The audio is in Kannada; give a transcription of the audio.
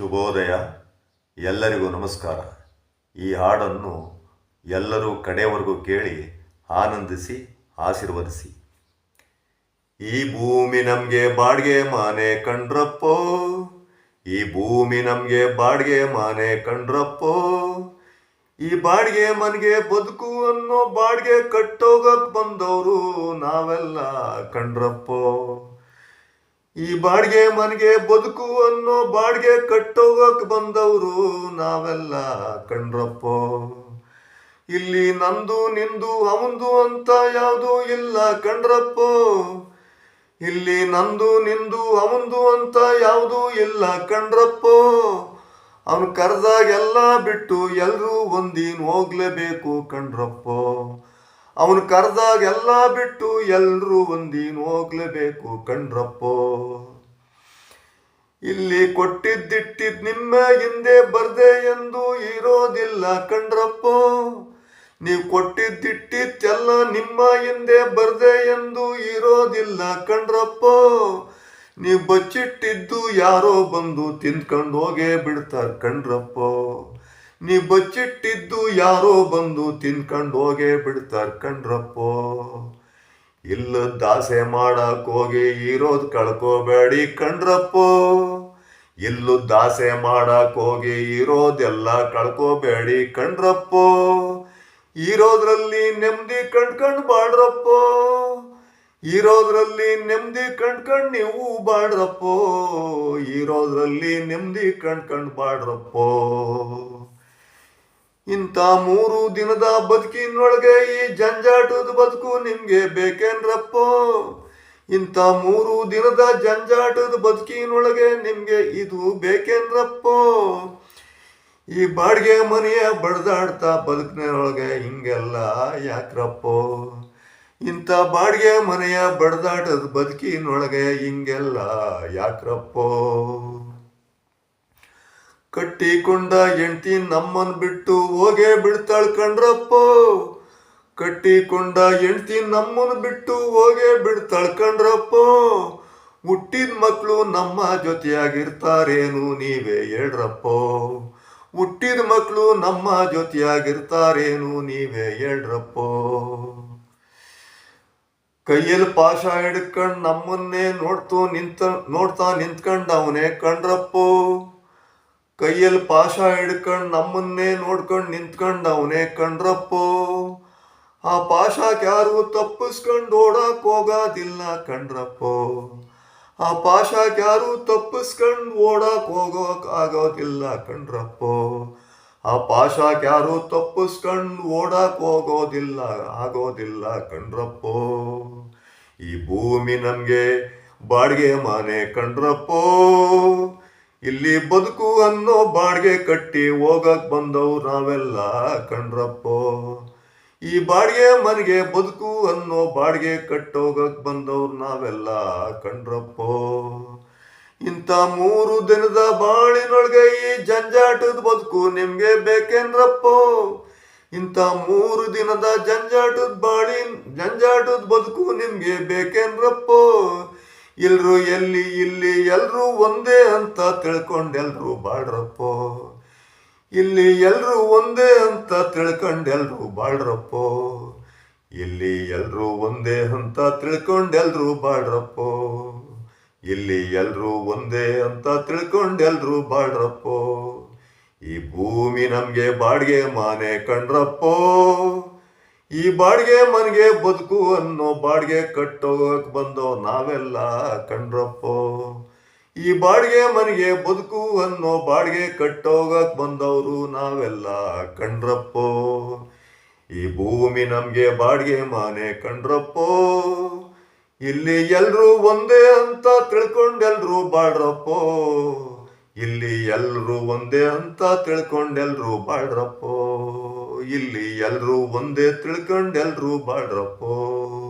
ಶುಭೋದಯ. ಎಲ್ಲರಿಗೂ ನಮಸ್ಕಾರ. ಈ ಹಾಡನ್ನು ಎಲ್ಲರೂ ಕಡೆಯವರೆಗೂ ಕೇಳಿ ಆನಂದಿಸಿ, ಆಶೀರ್ವದಿಸಿ. ಈ ಭೂಮಿ ನಮಗೆ ಬಾಡಿಗೆ ಮಾನೆ ಕಂಡ್ರಪ್ಪೋ. ಈ ಭೂಮಿ ನಮಗೆ ಬಾಡಿಗೆ ಮಾನೆ ಕಂಡ್ರಪ್ಪೋ. ಈ ಬಾಡಿಗೆ ಮನೆಗೆ ಬದುಕು ಅನ್ನೋ ಬಾಡಿಗೆ ಕಟ್ಟೋಗಕ್ಕೆ ಬಂದವರು ನಾವೆಲ್ಲ ಕಂಡ್ರಪ್ಪೋ. ಈ ಬಾಡಿಗೆ ಮನೆಗೆ ಬದುಕು ಅನ್ನೋ ಬಾಡಿಗೆ ಕಟ್ಟೋಗಕ್ ಬಂದವರು ನಾವೆಲ್ಲ ಕಂಡ್ರಪ್ಪೋ ಇಲ್ಲಿ ನಂದು, ನಿಂದು, ಅವಂದು ಅಂತ ಯಾವುದು ಇಲ್ಲ ಕಂಡ್ರಪ್ಪೋ ಇಲ್ಲಿ ನಂದು, ನಿಂದು, ಅವಂದು ಅಂತ ಯಾವುದು ಇಲ್ಲ ಕಂಡ್ರಪ್ಪೋ ಅವನು ಕರೆದಾಗೆಲ್ಲ ಬಿಟ್ಟು ಎಲ್ಲರೂ ಒಂದಿನ ಹೋಗ್ಲೇಬೇಕು ಕಂಡ್ರಪ್ಪೋ ಅವನು ಕರೆದಾಗ ಎಲ್ಲ ಬಿಟ್ಟು ಎಲ್ಲರೂ ಒಂದಿನ ಹೋಗ್ಲೇಬೇಕು ಕಣ್ರಪ್ಪೋ. ಇಲ್ಲಿ ಕೊಟ್ಟಿದ್ದಿಟ್ಟಿದ್ ನಿಮ್ಮ ಹಿಂದೆ ಬರ್ದೆ ಎಂದು ಇರೋದಿಲ್ಲ ಕಂಡ್ರಪ್ಪೋ ನೀವು ಕೊಟ್ಟಿದ್ದಿಟ್ಟಿದ್ದೆಲ್ಲ ನಿಮ್ಮ ಹಿಂದೆ ಬರ್ದೆ ಎಂದು ಇರೋದಿಲ್ಲ ಕಂಡ್ರಪ್ಪೋ ನೀವು ಬಚ್ಚಿಟ್ಟಿದ್ದು ಯಾರೋ ಬಂದು ತಿಂದ್ಕೊಂಡು ಹೋಗೇ ಬಿಡ್ತಾರೆ ಕಂಡ್ರಪ್ಪೋ ನೀವು ಬಚ್ಚಿಟ್ಟಿದ್ದು ಯಾರೋ ಬಂದು ತಿನ್ಕೊಂಡು ಹೋಗೇ ಬಿಡ್ತಾರೆ ಕಣ್ರಪ್ಪೋ. ಇಲ್ಲ ದಾಸೆ ಮಾಡಕ್ ಹೋಗಿ ಇರೋದು ಕಳ್ಕೋಬೇಡಿ ಕಂಡ್ರಪ್ಪೋ ಇಲ್ಲು ದಾಸೆ ಮಾಡಕ್ ಹೋಗಿ ಇರೋದೆಲ್ಲ ಕಳ್ಕೋಬೇಡಿ ಕಣ್ರಪ್ಪೋ. ಇರೋದ್ರಲ್ಲಿ ನೆಮ್ಮದಿ ಕಂಡ್ಕಂಡ್ ಬಾಡ್ರಪ್ಪೋ ಇರೋದ್ರಲ್ಲಿ ನೆಮ್ಮದಿ ಕಂಡ್ಕಂಡ್ ನೀವು ಬಾಡ್ರಪ್ಪೋ ಇರೋದ್ರಲ್ಲಿ ನೆಮ್ಮದಿ ಕಂಡ್ಕಂಡ್ ಬಾಡ್ರಪ್ಪೋ ಇಂಥ ಮೂರು ದಿನದ ಬದುಕಿನೊಳಗೆ ಈ ಜಂಜಾಟದ ಬದುಕು ನಿಮ್ಗೆ ಬೇಕೇನ್ರಪ್ಪೋ? ಇಂಥ ಮೂರು ದಿನದ ಜಂಜಾಟದ ಬದುಕಿನೊಳಗೆ ನಿಮ್ಗೆ ಇದು ಬೇಕೇನ್ರಪ್ಪೋ? ಈ ಬಾಡಿಗೆ ಮನೆಯ ಬಡ್ದಾಡ್ತಾ ಬದುಕಿನೊಳಗೆ ಹಿಂಗೆಲ್ಲ ಯಾಕ್ರಪ್ಪೋ? ಇಂಥ ಬಾಡಿಗೆ ಮನೆಯ ಬಡ್ದಾಟದ ಬದುಕಿನೊಳಗೆ ಹಿಂಗೆಲ್ಲ ಯಾಕ್ರಪ್ಪೋ? ಕಟ್ಟಿಕೊಂಡ ಹೆಂಡತಿ ನಮ್ಮನ್ ಬಿಟ್ಟು ಹೋಗೇ ಬಿಡ್ತಾಳ್ ಕಣ್ರಪ್ಪ. ಕಟ್ಟಿಕೊಂಡ ಹೆಂಡತಿ ನಮ್ಮನ್ ಬಿಟ್ಟು ಹೋಗೇ ಬಿಡ್ತಾಳ್ ಕಣ್ರಪ್ಪ. ಹುಟ್ಟಿದ ಮಕ್ಕಳು ನಮ್ಮ ಜೊತೆಯಾಗಿರ್ತಾರೇನು ನೀವೇ ಹೇಳ್ರಪ್ಪ. ಹುಟ್ಟಿದ ಮಕ್ಕಳು ನಮ್ಮ ಜೊತೆಯಾಗಿರ್ತಾರೇನು ನೀವೇ ಹೇಳ್ರಪ್ಪ. ಕೈಯಲ್ಲಿ ಪಾಶ ಹಿಡ್ಕಂಡ್ ನಮ್ಮನ್ನೇ ನೋಡ್ತು ನಿಂತ, ನೋಡ್ತಾ ನಿಂತ್ಕಂಡ್ ಅವನೇ ಕಂಡ್ರಪ್ಪೋ ಕೈಯಲ್ಲಿ ಪಾಶ ಹಿಡ್ಕೊಂಡು ನಮ್ಮನ್ನೇ ನೋಡ್ಕೊಂಡು ನಿಂತ್ಕೊಂಡು ಅವನೇ ಕಂಡ್ರಪ್ಪೋ ಆ ಪಾಶ ಯಾರು ತಪ್ಪಿಸ್ಕೊಂಡು ಓಡಕ್ ಹೋಗೋದಿಲ್ಲ ಕಂಡ್ರಪ್ಪೋ ಆ ಪಾಶ ಯಾರು ತಪ್ಪಿಸ್ಕೊಂಡು ಓಡಕ್ ಹೋಗೋಕ್ ಆಗೋದಿಲ್ಲ ಕಂಡ್ರಪ್ಪೋ ಆ ಪಾಶ ಯಾರು ತಪ್ಪಿಸ್ಕೊಂಡು ಓಡಕ್ ಹೋಗೋದಿಲ್ಲ, ಆಗೋದಿಲ್ಲ ಕಂಡ್ರಪ್ಪೋ ಈ ಭೂಮಿ ನಮ್ಗೆ ಬಾಡಿಗೆ ಮನೆ ಕಂಡ್ರಪ್ಪೋ ಇಲ್ಲಿ ಬದುಕು ಅನ್ನೋ ಬಾಡಿಗೆ ಕಟ್ಟಿ ಹೋಗಕ್ ಬಂದವು ನಾವೆಲ್ಲ ಕಣ್ರಪ್ಪೋ. ಈ ಬಾಡಿಗೆ ಮನೆಗೆ ಬದುಕು ಅನ್ನೋ ಬಾಡಿಗೆ ಕಟ್ಟೋಗಕ್ ಬಂದವ್ರು ನಾವೆಲ್ಲ ಕಣ್ರಪ್ಪೋ. ಇಂಥ ಮೂರು ದಿನದ ಬಾಳಿನೊಳಗೆ ಈ ಜಂಜಾಟದ ಬದುಕು ನಿಮ್ಗೆ ಬೇಕೇನ್ರಪ್ಪೋ? ಇಂಥ ಮೂರು ದಿನದ ಜಂಜಾಟದ ಬಾಳಿ, ಜಂಜಾಟದ ಬದುಕು ನಿಮ್ಗೆ ಬೇಕೇನ್ರಪ್ಪೋ? ಎಲ್ರು ಎಲ್ಲಿ ಇಲ್ಲಿ ಎಲ್ಲರೂ ಒಂದೇ ಅಂತ ತಿಳ್ಕೊಂಡೆಲ್ರು ಬಾಳ್ರಪ್ಪೋ. ಇಲ್ಲಿ ಎಲ್ಲರೂ ಒಂದೇ ಅಂತ ತಿಳ್ಕೊಂಡೆಲ್ರು ಬಾಳ್ರಪ್ಪೋ. ಇಲ್ಲಿ ಎಲ್ಲರೂ ಒಂದೇ ಅಂತ ತಿಳ್ಕೊಂಡೆಲ್ರು ಬಾಳ್ರಪ್ಪೋ. ಇಲ್ಲಿ ಎಲ್ಲರೂ ಒಂದೇ ಅಂತ ತಿಳ್ಕೊಂಡೆಲ್ಲರೂ ಎಲ್ರು ಬಾಳ್ರಪ್ಪೋ. ಈ ಭೂಮಿ ನಮಗೆ ಬಾಡಿಗೆ ಮಾನೆ ಕಂಡ್ರಪ್ಪೋ. ಈ ಬಾಡಿಗೆ ಮನೆಗೆ ಬದುಕು ಅನ್ನೋ ಬಾಡಿಗೆ ಕಟ್ಟೋಕ್ ಬಂದೋ ನಾವೆಲ್ಲ ಕಂಡ್ರಪ್ಪೋ. ಈ ಬಾಡಿಗೆ ಮನೆಗೆ ಬದುಕು ಅನ್ನೋ ಬಾಡಿಗೆ ಕಟ್ಟೋಗಕ್ ಬಂದವರು ನಾವೆಲ್ಲ ಕಂಡ್ರಪ್ಪೋ. ಈ ಭೂಮಿ ನಮ್ಗೆ ಬಾಡಿಗೆ ಮನೆ ಕಂಡ್ರಪ್ಪೋ. ಇಲ್ಲಿ ಎಲ್ರು ಒಂದೇ ಅಂತ ತಿಳ್ಕೊಂಡೆಲ್ರು ಬಾಡ್ರಪ್ಪ ಬಾಳ್ರಪ್ಪೋ. ಇಲ್ಲಿ ಎಲ್ರು ಒಂದೇ ಅಂತ ತಿಳ್ಕೊಂಡೆಲ್ರು ಬಾಳ್ರಪ್ಪೋ. ಇಲ್ಲಿ ಎಲ್ರು ಒಂದೇ ತಿಳ್ಕೊಂಡು ಎಲ್ರು ಬಾಳ್ರಪ್ಪೋ.